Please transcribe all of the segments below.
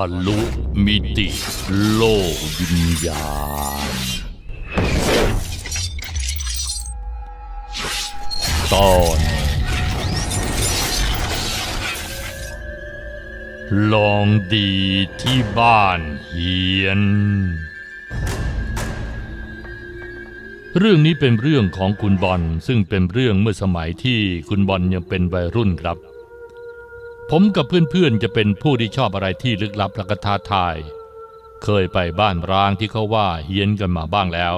ะลุมิติโลกวิญญาณ ตอน ลองดีที่บ้านเฮียน เรื่องนี้เป็นเรื่องของคุณบอลซึ่งเป็นเรื่องเมื่อสมัยที่คุณบอลยังเป็นวัยรุ่นครับ ผมกับเพื่อนๆจะเป็นผู้ที่ชอบอะไรที่ลึกลับและก็ท้าทาย เคยไปบ้านร้างที่เขาว่าเฮี้ยนกันมาบ้างแล้ว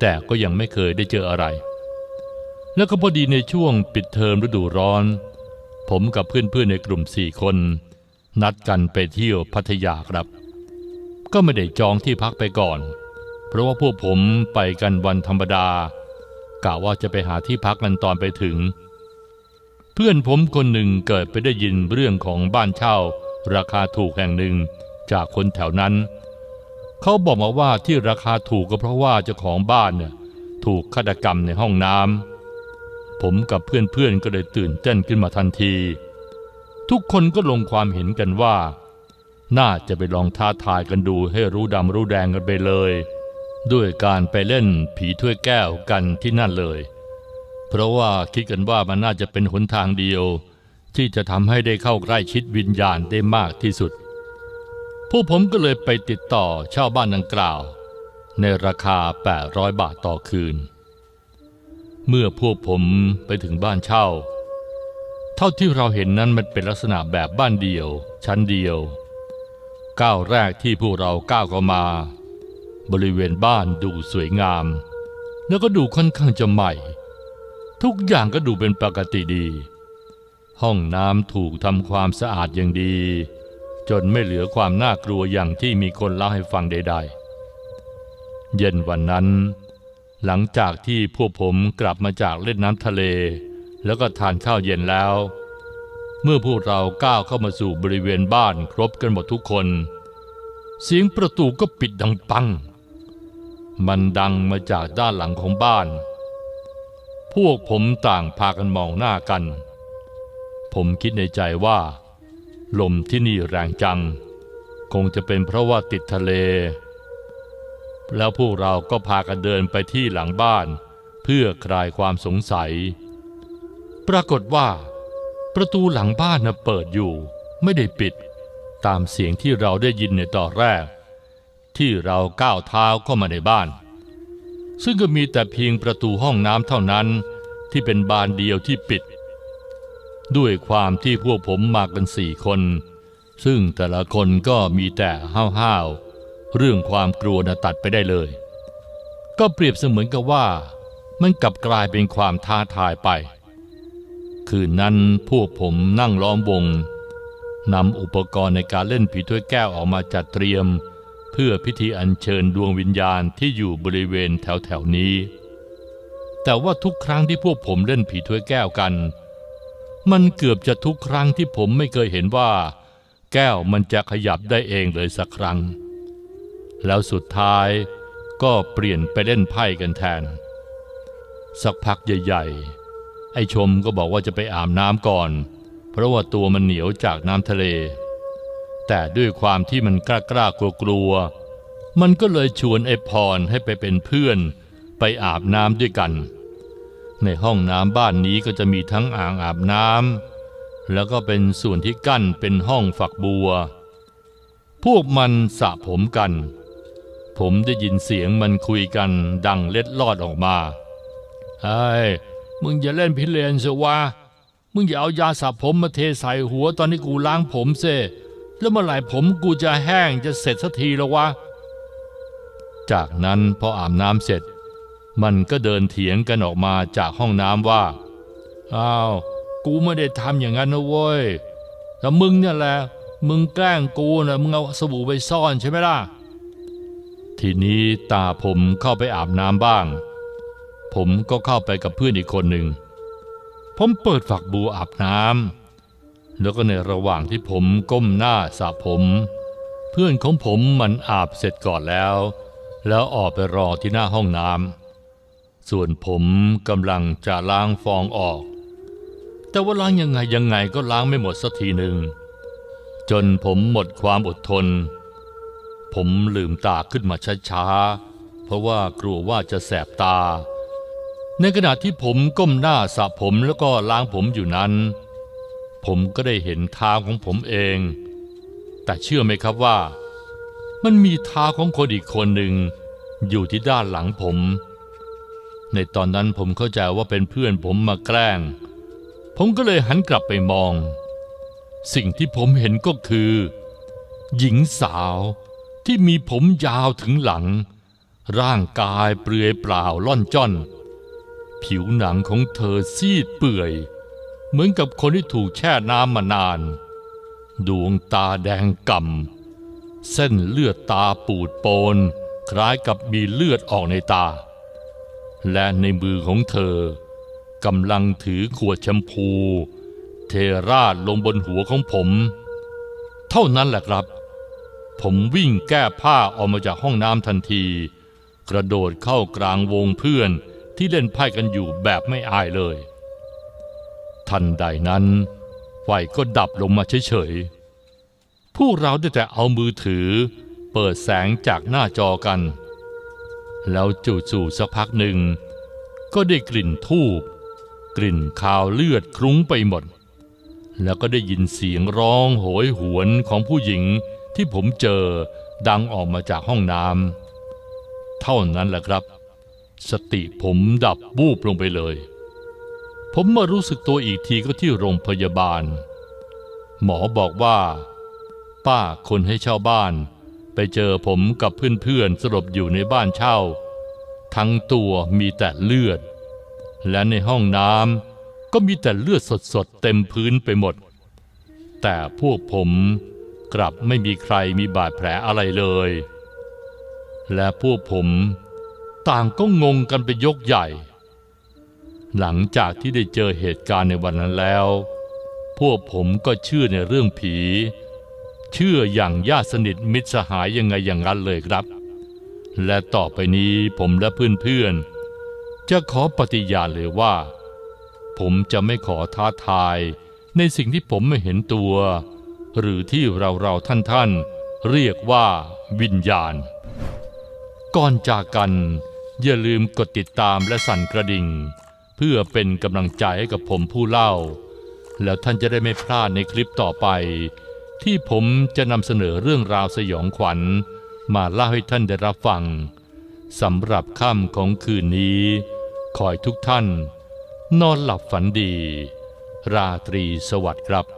แต่ก็ยังไม่เคยได้เจออะไร แล้วก็พอดีในช่วงปิดเทอมฤดูร้อน ผมกับเพื่อนๆในกลุ่มสี่คน นัดกันไปเที่ยวพัทยาครับ ก็ไม่ได้จองที่พักไปก่อน เพราะว่าพวกผมไปกันวันธรรมดากะว่าจะไปหาที่พักกันตอนไปถึง เพื่อนผมคนหนึ่งเกิดไปได้ยินเรื่องของบ้านเช่า ราคาถูกแห่งหนึ่งจากคนแถวนั้น เขาบอกมาว่าที่ราคาถูกก็เพราะว่าเจ้าของบ้านเนี่ยถูกฆาตกรรมในห้องน้ำผมกับเพื่อนๆก็เลยตื่นเต้นขึ้นมาทันที ทุกคนก็ลงความเห็นกันว่า น่าจะไปลองท้าทายกันดูให้รู้ดำรู้แดงกันไปเลย ด้วยการไปเล่นผีถ้วยแก้วกันที่นั่นเลย เพราะว่าคิดกันว่ามันน่าจะเป็นหนทางเดียว ที่จะทำให้ได้เข้าใกล้ชิดวิญญาณได้มากที่สุดพวกผมก็เลยไปติดต่อเช่าบ้านดังกล่าว ในราคา 800 บาทต่อคืน เมื่อพวกผมไปถึงบ้านเช่า เท่าที่เราเห็นนั้นมันเป็นลักษณะแบบบ้านเดียว ชั้นเดียว ก้าวแรกที่พวกเราก้าวเข้ามา บริเวณบ้านดูสวยงาม แล้วก็ดูค่อนข้างจะใหม่ ทุกอย่างก็ดูเป็นปกติดี ห้องน้ำถูกทำความสะอาดอย่างดี จนไม่เหลือความน่ากลัวอย่างที่มีคนเล่าให้ฟังใดๆ เย็นวันนั้น หลังจากที่พวกผมกลับมาจากเล่นน้ำทะเล แล้วก็ทานข้าวเย็นแล้ว เมื่อพวกเราก้าวเข้ามาสู่บริเวณบ้านครบกันหมดทุกคน เสียงประตูก็ปิดดังปัง มันดังมาจากด้านหลังของบ้าน พวกผมต่างพากันมองหน้ากัน ผมคิดในใจว่า ลมที่นี่แรงจัง คงจะเป็นเพราะว่าติดทะเล แล้วพวกเราก็พากันเดินไปที่หลังบ้าน เพื่อคลายความสงสัย ปรากฏว่า ประตูหลังบ้านน่ะเปิดอยู่ ไม่ได้ปิด ตามเสียงที่เราได้ยินในตอนแรก ที่เราก้าวเท้าเข้ามาในบ้าน ซึ่งก็มีแต่เพียงประตูห้องน้ำเท่านั้นที่เป็นบานเดียวที่ปิด ด้วยความที่พวกผมมากันสี่คน ซึ่งแต่ละคนก็มีแต่ห้าวๆเรื่องความกลัวนะตัดไปได้เลย ก็เปรียบเสมือนกับว่า มันกลับกลายเป็นความท้าทายไป คืนนั้นพวกผมนั่งล้อมวงนำอุปกรณ์ในการเล่นผีถ้วยแก้วออกมาจัดเตรียม พื่อพิธีอัญเชิญดวงวิญญาณที่อยู่บริเวณแถวๆนี้ แต่ว่าทุกครั้งที่พวกผมเล่นผีถ้วยแก้วกัน มันเกือบจะทุกครั้งที่ผมไม่เคยเห็นว่า แก้วมันจะขยับได้เองเลยสักครั้ง แล้วสุดท้ายก็เปลี่ยนไปเล่นไพ่กันแทน สักพักใหญ่ๆ ไอ้ชมก็บอกว่าจะไปอาบน้ำก่อน เพราะว่าตัวมันเหนียวจากน้ำทะเล แต่ด้วยความที่มันกล้ากล้ากลัวกลัว มันก็เลยชวนไอ้พรให้ไปเป็นเพื่อน ไปอาบน้ำด้วยกัน ในห้องน้ำบ้านนี้ก็จะมีทั้งอ่างอาบน้ำแล้วก็เป็นส่วนที่กั้นเป็นห้องฝักบัว พวกมันสระผมกัน ผมได้ยินเสียงมันคุยกันดังเล็ดลอดออกมาเฮ้มึงอย่าเล่นพิเรนสิวะมึงอย่าเอายาสระผมมาเทใส่หัวตอนที่กูล้างผมเซ แล้วเมื่อไหร่ผมกูจะแห้งจะเสร็จสักทีแล้ววะ จากนั้นพออาบน้ำเสร็จ มันก็เดินเถียงกันออกมาจากห้องน้ำว่า อ้าว กูไม่ได้ทำอย่างนั้นนะเว้ย แต่มึงเนี่ยแหละ มึงแกล้งกูนะมึงเอาสบู่ไปซ่อนใช่ไหมล่ะ ทีนี้ตาผมเข้าไปอาบน้ำบ้าง ผมก็เข้าไปกับเพื่อนอีกคนหนึ่ง ผมเปิดฝักบัวอาบน้ำ แล้วก็ในระหว่างที่ผมก้มหน้าสระผม เพื่อนของผมมันอาบเสร็จก่อนแล้ว แล้วออกไปรอที่หน้าห้องน้ำส่วนผมกำลังจะล้างฟองออก แต่ว่าล้างยังไงยังไงก็ล้างไม่หมดสักทีหนึ่ง จนผมหมดความอดทน ผมลืมตาขึ้นมาช้าๆเพราะว่ากลัวว่าจะแสบตา ในขณะที่ผมก้มหน้าสระผมแล้วก็ล้างผมอยู่นั้น ผมก็ได้เห็นเท้าของผมเอง แต่เชื่อไหมครับว่า มันมีเท้าของคนอีกคนหนึ่งอยู่ที่ด้านหลังผม ในตอนนั้นผมเข้าใจว่าเป็นเพื่อนผมมาแกล้ง ผมก็เลยหันกลับไปมอง สิ่งที่ผมเห็นก็คือ หญิงสาวที่มีผมยาวถึงหลัง ร่างกายเปลือยเปล่าล่อนจ้อน ผิวหนังของเธอซีดเปื่อย เหมือนกับคนที่ถูกแช่น้ำมานาน ดวงตาแดงก่ำเส้นเลือดตาปูดโปน คล้ายกับมีเลือดออกในตา และในมือของเธอกำลังถือขวดแชมพู เทราดลงบนหัวของผม เท่านั้นแหละครับ ผมวิ่งแก้ผ้าออกมาจากห้องน้ำทันที กระโดดเข้ากลางวงเพื่อนที่เล่นไพ่กันอยู่แบบไม่อายเลย ทันใดนั้น ไฟก็ดับลงมาเฉยๆ พวกเราได้แต่เอามือถือ เปิดแสงจากหน้าจอกัน แล้วจู่ๆสักพักหนึ่ง ก็ได้กลิ่นทูบกลิ่นคาวเลือดคลุ้งไปหมด แล้วก็ได้ยินเสียงร้องโหยหวนของผู้หญิงที่ผมเจอดังออกมาจากห้องน้ำเท่านั้นแหละครับ สติผมดับบูบลงไปเลย ผมมารู้สึกตัวอีกทีก็ที่โรงพยาบาล หมอบอกว่า ป้าคนให้เช่าบ้าน ไปเจอผมกับเพื่อนๆสลบอยู่ในบ้านเช่า ทั้งตัวมีแต่เลือด และในห้องน้ำก็มีแต่เลือดสดๆเต็มพื้นไปหมด แต่พวกผมกลับไม่มีใครมีบาดแผลอะไรเลย และพวกผมต่างก็งงกันไปยกใหญ่ หลังจากที่ได้เจอเหตุการณ์ในวันนั้นแล้ว พวกผมก็เชื่อในเรื่องผี เชื่ออย่างญาติสนิทมิตรสหายยังไงอย่างนั้นเลยครับ และต่อไปนี้ผมและเพื่อนๆจะขอปฏิญาณเลยว่า ผมจะไม่ขอท้าทายในสิ่งที่ผมไม่เห็นตัว หรือที่เราเราท่านท่านๆเรียกว่าวิญญาณ ก่อนจากกัน อย่าลืมกดติดตามและสั่นกระดิ่ง เพื่อเป็นกำลังใจให้กับผมผู้เล่า แล้วท่านจะได้ไม่พลาดในคลิปต่อไป ที่ผมจะนำเสนอเรื่องราวสยองขวัญ มาเล่าให้ท่านได้รับฟังสำหรับค่ำของคืนนี้ ขอให้ทุกท่าน นอนหลับฝันดี ราตรีสวัสดิ์ครับ